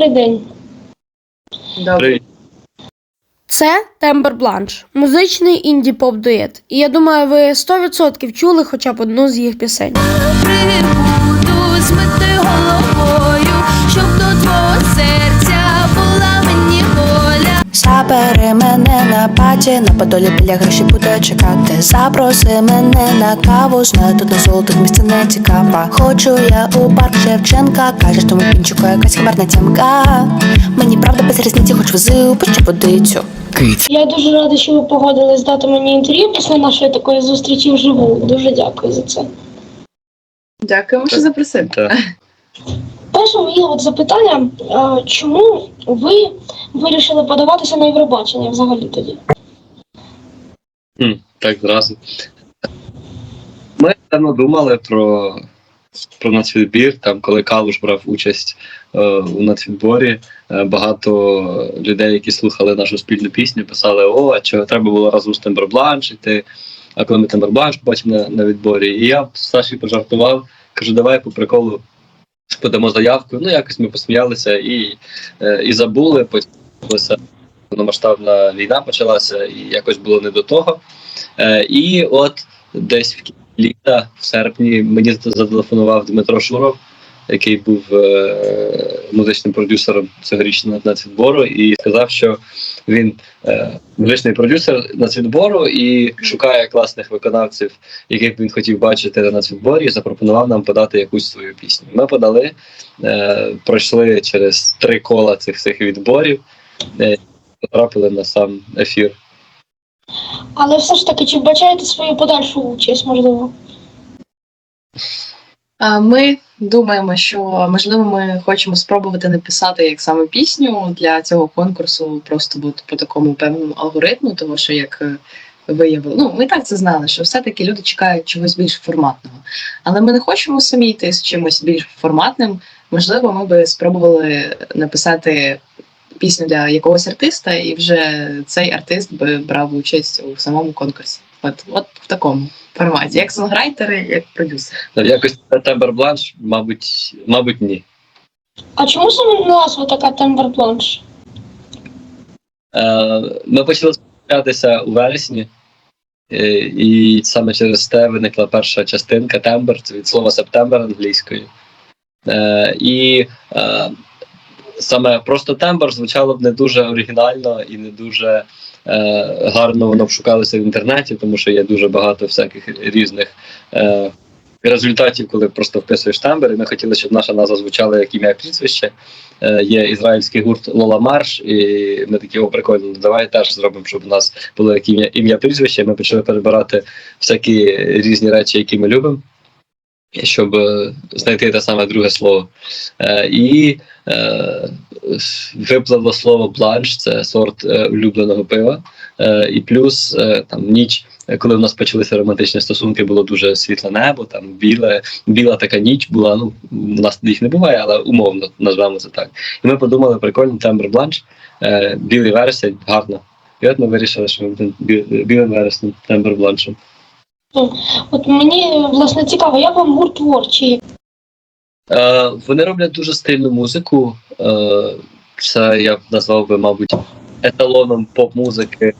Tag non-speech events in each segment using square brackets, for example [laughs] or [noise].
Добрий день. Добрий. Це Тембер Бланш, музичний інді-поп дует. І я думаю, ви 100% чули хоча б одну з їх пісень. Прибуду змити головою, щоб до твого серця. Забери мене на паті, на подолі біля гроші буде чекати. Запроси мене на каву, знаю, тут на золотих місце не цікава. Хочу я у парк Шевченка, кажеш, тому пінчику якась химерна тямка. Мені правда без різниці, хоч вези у пищу водицю. Я дуже рада, що ви погодились дати мені інтерв'ю після нашої такої зустрічі вживу. Дуже дякую за це. Дякуємо, що запросили. Перше моє от запитання: чому ви вирішили подаватися на Євробачення взагалі тоді? Так зразу. Ми давно думали про, про нацвідбір, там, коли Калуш брав участь е, у нацвідборі, е, багато людей, які слухали нашу спільну пісню, писали: О, а чого треба було разом з Тембербланш йти. А коли ми Тембербланш побачимо на, на відборі, і я Саші пожартував, кажу, давай по приколу подамо заявку. Ну, якось ми посміялися і, е, і забули, потім почалася повномасштабна війна почалася, і якось було не до того. Е, і от десь в літа, в серпні, мені зателефонував Дмитро Шуров, який був е, музичним продюсером цьогорічного нацвідбору, і сказав, що він е, музичний продюсер нацвідбору і шукає класних виконавців, яких він хотів бачити на нацвідборі, і запропонував нам подати якусь свою пісню. Ми подали, е, пройшли через три кола цих всіх відборів, е, потрапили на сам ефір. Але все ж таки, чи вбачаєте свою подальшу участь, можливо? Ми думаємо, що можливо ми хочемо спробувати написати як саме пісню для цього конкурсу, просто бути по такому певному алгоритму, тому що як е, виявили, ну ми так це знали, що все-таки люди чекають чогось більш форматного. Але ми не хочемо самі йти з чимось більш форматним. Можливо, ми би спробували написати пісню для якогось артиста, і вже цей артист би брав участь у самому конкурсі. От, от в такому форматі, як сонграйтери, як продюсери. В якості Тембер Бланш, мабуть, мабуть, ні. А чому саме назва така Тембер Бланш? Е, ми почали спілкуватися у вересні, е, і саме через те виникла перша частинка Тембер, це від слова септембер англійською. Е, і е, саме просто тембр звучало б не дуже оригінально і не дуже е, гарно воно б шукалося в інтернеті, тому що є дуже багато всяких різних. Е, Результатів, коли просто вписуєш тембр, і ми хотіли, щоб наша назва звучала як ім'я прізвище. Е, є ізраїльський гурт Лола Марш, і ми такі о, прикольно, ну, давай теж зробимо, щоб у нас було як ім'я ім'я прізвище. Ми почали перебирати всякі різні речі, які ми любимо, щоб е, знайти те саме друге слово. Е, і е, випливло слово бланш, це сорт улюбленого пива. І плюс там ніч. Коли в нас почалися романтичні стосунки, було дуже світле небо, там біле, біла така ніч була. Ну у нас їх не буває, але умовно назвемо це так. І ми подумали, прикольно, тембр бланш, білий вересень, гарно. І от ми вирішили, що ми будемо білим вереснем, тембр бланшем. От мені власне цікаво, як вам гурт творчий? Е, вони роблять дуже стильну музику. Е, це я б назвав би, мабуть, еталоном поп-музики,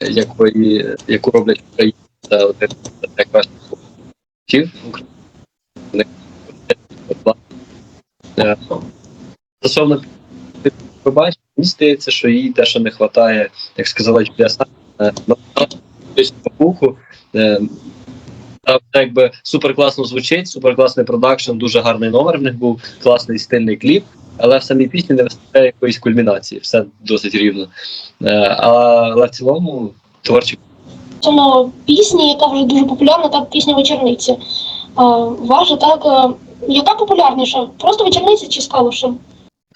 якої, яку роблять Україні. Це один з найкращих гуртів Е, Стосовно побачення, мені здається, що їй те, що не вистачає, як сказала Юлія Савіна, пуху. Е, Там якби супер класно звучить, супер класний продакшн, дуже гарний номер в них був, класний стильний кліп, але в самій пісні не вистачає якоїсь кульмінації, все досить рівно. Е, Але в цілому творчі Стосовно пісні, яка вже дуже популярна, так пісня вечорниці. А, Ваша так, е, яка популярніша? Просто вечорниці чи з калушем?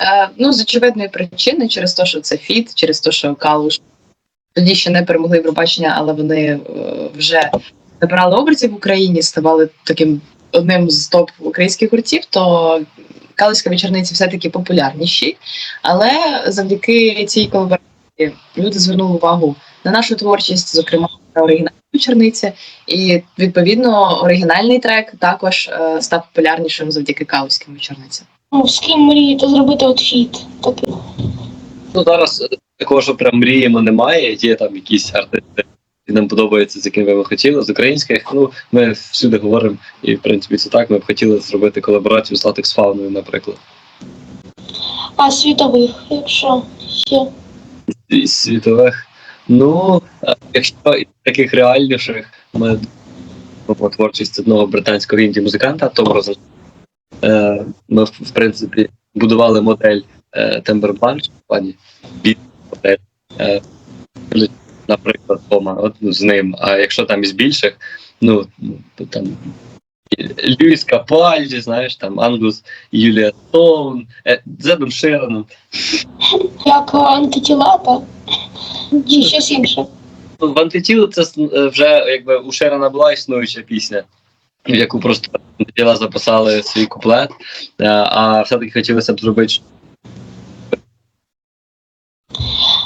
Е, ну, з очевидної причини, через те, що це фіт, через те, що Калуш тоді ще не перемогли Євробачення, але вони е, вже набирали обертів в Україні, ставали таким одним з топ українських гуртів, то Калуська вечорниці все-таки популярніші. Але завдяки цій колаборації люди звернули увагу на нашу творчість, зокрема на оригінальну вечорниці, і відповідно оригінальний трек також е, став популярнішим завдяки Калуським вечорницям. ну, з ким мрієте зробити от такий? Ну зараз е, такого, що прям мріємо, немає. Є там якісь артисти, які нам подобаються, з якими ми хотіли. З українських, ну ми всюди говоримо, і в принципі це так. Ми б хотіли зробити колаборацію з Латекс Фауною, наприклад. А світових, якщо ще. Із світових. Ну, е, якщо таких реальніших, ми думаємо творчість одного британського інді музиканта Том Розен. Ми, в принципі, будували модель Тембербанч, в плані наприклад, Тома, от, ну, з ним. А якщо там із більших, ну, то там Льюіс Капальді, знаєш, там Ангус Юлія Стоун, е, Зедом Шероном. Як е, антитіла, так? Чи щось інше? Ну, в антитіло це е, вже якби у Шерона була існуюча пісня, в яку просто антитіла записали свій куплет, е, а все-таки хотілося б зробити.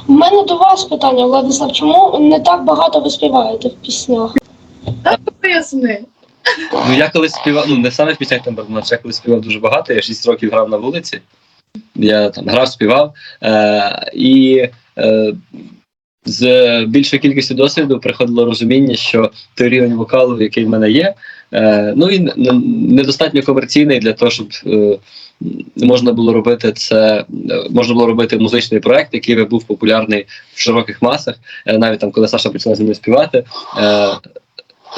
У мене до вас питання, Владислав, чому не так багато ви співаєте в піснях? Поясни. Ну я колись співав, ну не саме в піснях Темберман, я колись співав дуже багато, я 6 років грав на вулиці. Я там грав, співав. Е, і е, з більшою кількістю досвіду приходило розуміння, що той рівень вокалу, який в мене є, ну він недостатньо комерційний для того, щоб е, можна було робити це, е, можна було робити музичний проект, який би був популярний в широких масах. Е, навіть там, коли Саша почала зі мною співати. Е,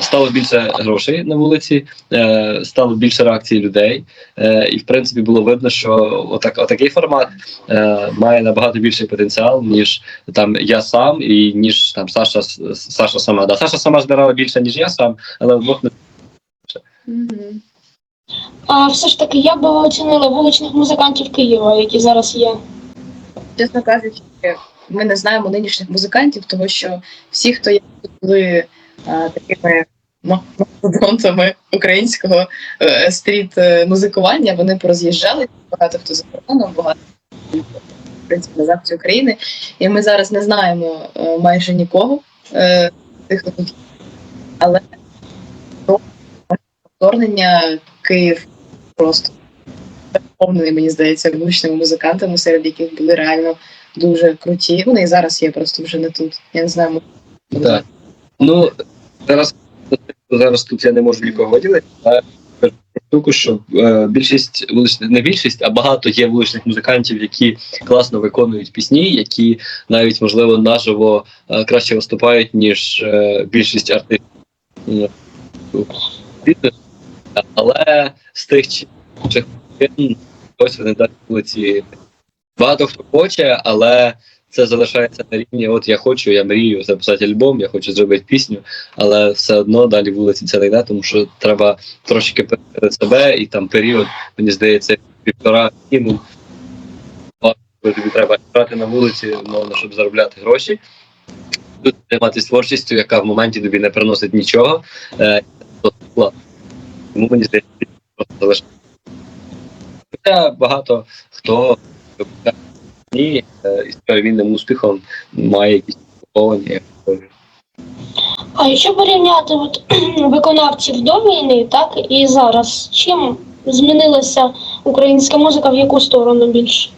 Стало більше грошей на вулиці, е, стало більше реакцій людей, е, і в принципі було видно, що отак, отакий формат е, має набагато більший потенціал, ніж там я сам і ніж там Саша Саша сама. Да, Саша сама збирала більше, ніж я сам, але вдвох не А все ж таки, як би ви оцінили вуличних музикантів Києва, які зараз є? Чесно кажучи, ми не знаємо нинішніх музикантів, тому що всі, хто є, були а, такими мастодонтами українського е, стріт е, вони пороз'їжджали. Багато хто за кордоном, багато в принципі на заході України. І ми зараз не знаємо е, майже нікого е, тих. Але вторгнення Київ просто повний, мені здається, вуличними музикантами, серед яких були реально дуже круті. Вони і зараз є, просто вже не тут. Я не знаю, Так. Ну, зараз, зараз тут я не можу нікого виділити, але штуку, що е, більшість вуличних, не більшість, а багато є вуличних музикантів, які класно виконують пісні, які навіть, можливо, наживо е, краще виступають, ніж е, більшість артистів. Але з тих чи ось вони далі вулиці. Багато хто хоче, але це залишається на рівні. От я хочу, я мрію записати альбом, я хочу зробити пісню, але все одно далі вулиці це не йде, тому що треба трошки перед себе, і там період, мені здається, півтора мінімум. Тобі треба грати на вулиці, мовно, щоб заробляти гроші. Тут займатися творчістю, яка в моменті тобі не приносить нічого. Е. Тому мені здається, просто залишається. Хоча багато хто пісні, е, із перевільним успіхом має якісь поховані. А якщо порівняти от, [clears throat] виконавців до війни, так і зараз, чим змінилася українська музика в яку сторону більше?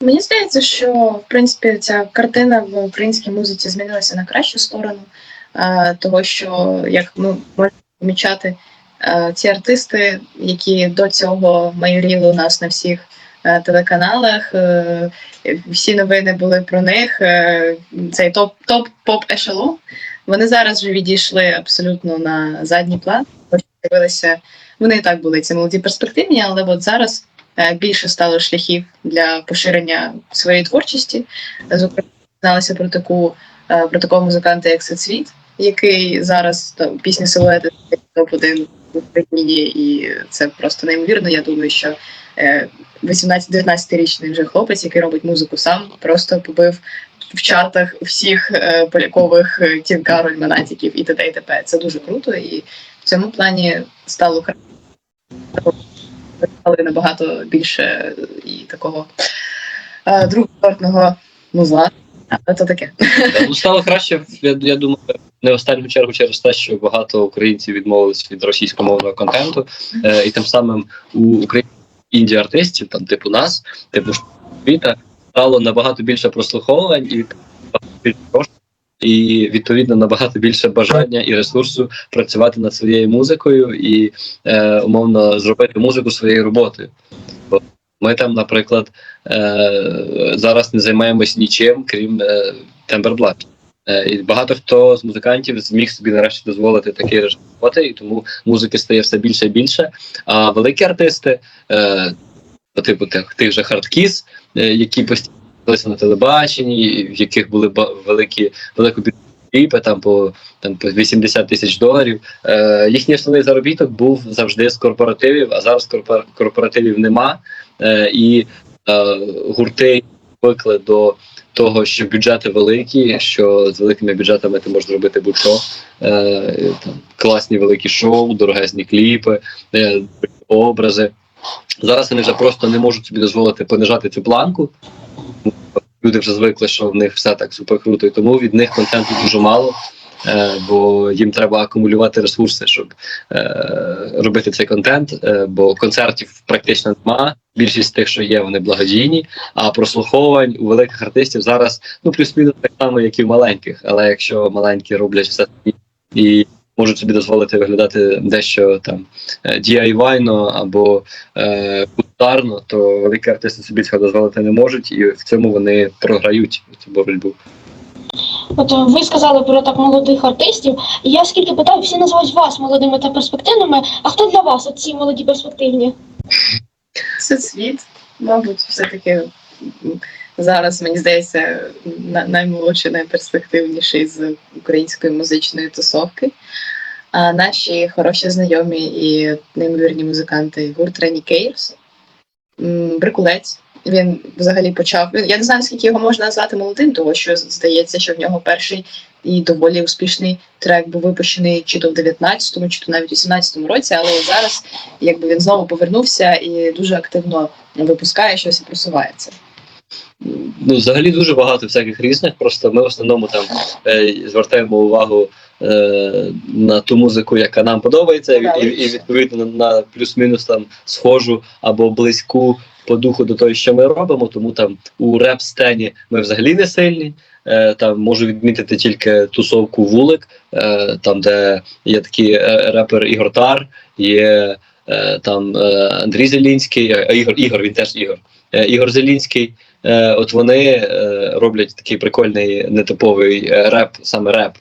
Мені здається, що в принципі ця картина в українській музиці змінилася на кращу сторону, е, того що як ми можемо помічати, е, ці артисти, які до цього майоріли у нас на всіх е, телеканалах, е, всі новини були про них. Цей топ топ поп ешелон. Вони зараз вже відійшли абсолютно на задній план. З'явилися вони і так були ці молоді перспективні, але от зараз більше стало шляхів для поширення своєї творчості. Зокрема, дізналися про таку про такого музиканта, як Сецвіт, який зараз там пісня силуети топ 1 в Україні, і це просто неймовірно. Я думаю, що е, 18-19-річний вже хлопець, який робить музику сам, просто побив. В чартах всіх е, полякових е, Тін Монатіків і т.д. і т.п. Це дуже круто, і в цьому плані стало але набагато більше е, і такого е, другосортного музла. Але це таке. Ну, стало краще, я, я думаю, не в останню чергу через те, що багато українців відмовились від російськомовного контенту, е, і тим самим у Україні інді-артистів, там типу нас, типу Віта, стало набагато більше прослуховувань і коштів, і відповідно набагато більше бажання і ресурсу працювати над своєю музикою і е, умовно зробити музику своєю роботою. Бо ми там, наприклад, е, зараз не займаємось нічим, крім е, Темберблат. Е, І багато хто з музикантів зміг собі нарешті дозволити такий режим роботи, і тому музики стає все більше і більше. А великі артисти, е, по типу тих, тих же хардкіс, е, які постійно на телебаченні, в яких були ба- великі великобюджетні там по там по 80 тисяч доларів. Е, їхній основний заробіток був завжди з корпоративів, а зараз корпор- корпоративів нема. Е, і е, гурти звикли до того, що бюджети великі, що з великими бюджетами ти можеш зробити будь-що. Е, там, класні великі шоу, дорогезні кліпи, е, образи. Зараз вони вже просто не можуть собі дозволити понижати цю планку. Люди вже звикли, що в них все так супер круто, і тому від них контенту дуже мало. Е, бо їм треба акумулювати ресурси, щоб е, робити цей контент. Е, бо концертів практично нема. Більшість тих, що є, вони благодійні. А прослуховувань у великих артистів зараз ну плюс-мінус так само, як і в маленьких. Але якщо маленькі роблять все і можуть собі дозволити виглядати дещо там DIY-но або е, кустарно, то великі артисти собі цього дозволити не можуть, і в цьому вони програють цю боротьбу. От е, ви сказали про так молодих артистів. І я скільки питаю, всі називають вас молодими та перспективними. А хто для вас ці молоді перспективні? Це світ, мабуть, все-таки зараз, мені здається, на- наймолодший, найперспективніший з української музичної тусовки. А наші хороші знайомі і неймовірні музиканти гурт Рені Кейрс, Брикулець. Він взагалі почав. Я не знаю, наскільки його можна назвати молодим, тому що здається, що в нього перший і доволі успішний трек був випущений чи то в 19-му, чи то навіть у 18-му році, але зараз якби він знову повернувся і дуже активно випускає щось і просувається. Ну, взагалі дуже багато всяких різних. Просто ми в основному там е, звертаємо увагу на ту музику, яка нам подобається, і, і, і відповідно на, плюс-мінус там схожу або близьку по духу до того, що ми робимо. Тому там у реп-стені ми взагалі не сильні. Е, там можу відмітити тільки тусовку вулик, е, там, де є такий е, репер Ігор Тар, є е, там е, Андрій Зелінський, Ігор, Ігор, він теж Ігор. Е, Ігор Зелінський. Е, от вони е, роблять такий прикольний нетиповий е, реп, саме реп.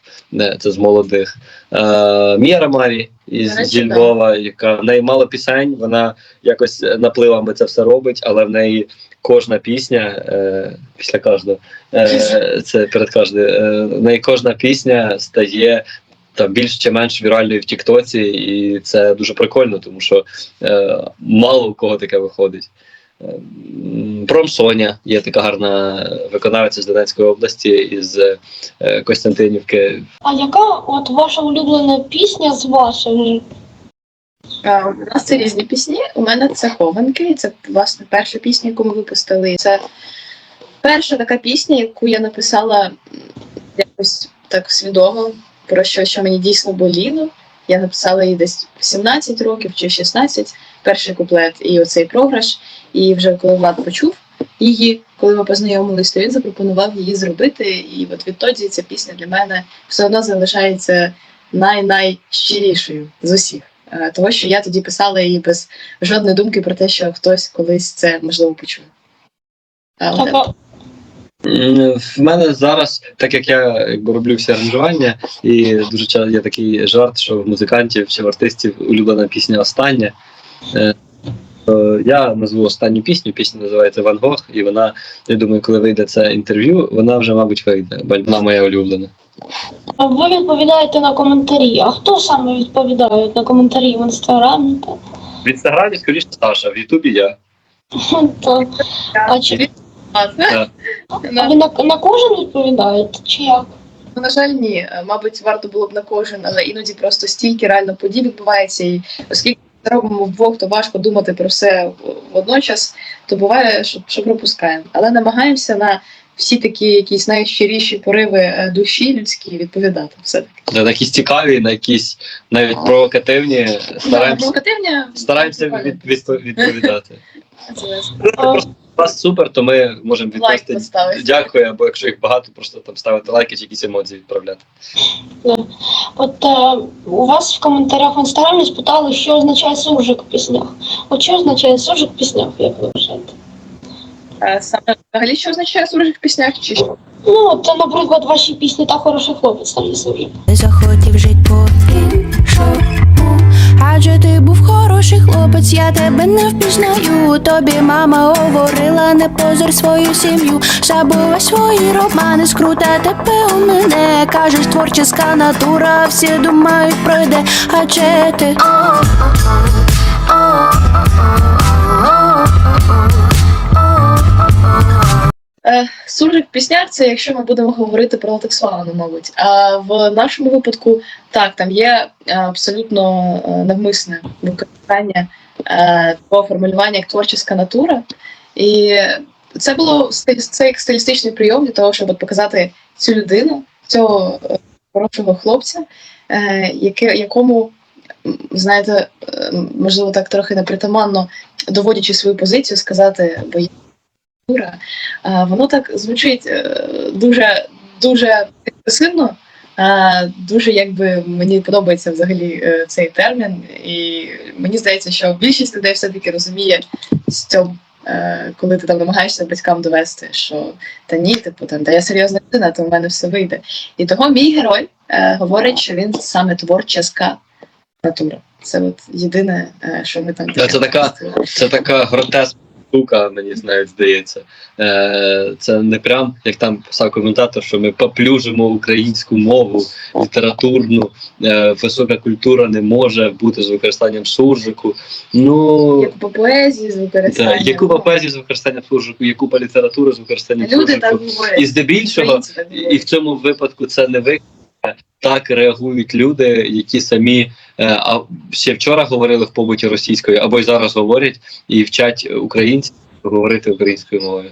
Це з молодих. Е, Міра Марі із зі. Львова, яка в неї мало пісень, вона якось напливами це все робить, але в неї кожна пісня після кожного, це перед кожною, в неї кожна пісня стає. Там більш чи менш віральною в Тіктоці, і це дуже прикольно, тому що е, мало у кого таке виходить. Промсоня є така гарна виконавиця з Донецької області із е, Костянтинівки. А яка от ваша улюблена пісня з ваших? У нас це різні пісні. У мене це хованки. Це власне перша пісня, яку ми випустили. Це перша така пісня, яку я написала якось так свідомо про що, що мені дійсно боліло. Я написала її десь в 17 років чи 16, перший куплет і оцей програш. І вже коли Влад почув її, коли ми познайомились, то він запропонував її зробити. І от відтоді ця пісня для мене все одно залишається най-найщирішою з усіх. Е, Того, що я тоді писала її без жодної думки про те, що хтось колись це можливо почує. А у тебе? Така М, В мене зараз, так як я якби роблю всі аранжування, і дуже часто є такий жарт, що в музикантів чи в артистів улюблена пісня остання. Е, Я назву останню пісню. Пісня називається Ван Гог, і вона, я думаю, коли вийде це інтерв'ю, вона вже, мабуть, вийде, бо вона моя улюблена. А ви відповідаєте на коментарі. А хто саме відповідає на коментарі в інстаграмі? В інстаграмі, скоріше, Саша, в Ютубі я. [laughs] А чи Так. а ви на, на кожен відповідаєте? Чи як? Ну, на жаль, ні. Мабуть, варто було б на кожен, але іноді просто стільки реально подій відбувається, і оскільки ми робимо вдвох, то важко думати про все водночас, то буває, що, що пропускаємо. Але намагаємося на всі такі якісь найщиріші пориви е, душі людські відповідати. Все таки. На якісь цікаві, на якісь навіть провокативні, стараємося, Провокативні стараємося від, відпо- відповідати. [laughs] Це весело. Вас супер, то ми можемо відповісти. поставити. Дякую, або якщо їх багато, просто там ставити лайки чи якісь емоції відправляти. От е, у вас в коментарях в інстаграмі спитали, що означає суржик в піснях. От що означає суржик в піснях, як ви вважаєте? Е, Саме взагалі, що означає суржик в піснях? Чи що? Ну, от, наприклад, ваші пісні та хороший хлопець там є суржик. Ти захотів жить по Адже ти був хороший хлопець, я тебе не впізнаю. Тобі мама говорила, не позор свою сім'ю. Забувай свої романи, скрута тебе у мене. Кажеш, творческа натура, всі думають пройде, адже ти. Суржик в це якщо ми будемо говорити про латексфауну, мабуть. А в нашому випадку так, там є е, абсолютно е, навмисне використання е, того формулювання як творча натура. І це було це як стилістичний прийом для того, щоб показати цю людину, цього е, хорошого хлопця, е, якому, знаєте, е, можливо, так трохи непритаманно доводячи свою позицію, сказати, бо я натура, а, воно так звучить е, дуже дуже експресивно. Дуже якби мені подобається взагалі е, цей термін, і мені здається, що більшість людей все-таки розуміє з цього, е, коли ти там намагаєшся батькам довести, що та ні, типу там, та я серйозна людина, то в мене все вийде. І того мій герой е, говорить, що він саме творческа натура. Це от єдине, що ми там це така- Це така гротесна штука, мені навіть здається. Е, це не прям, як там писав коментатор, що ми поплюжимо українську мову, літературну, е, висока культура не може бути з використанням суржику. Ну, Як по поезії з та, використанням. є купа поезії з використанням суржику, є купа літератури з використанням Люди так говорять. І здебільшого, і в цьому випадку це не ви. Так реагують люди, які самі е, а ще вчора говорили в побуті російською, або й зараз говорять і вчать українців говорити українською мовою.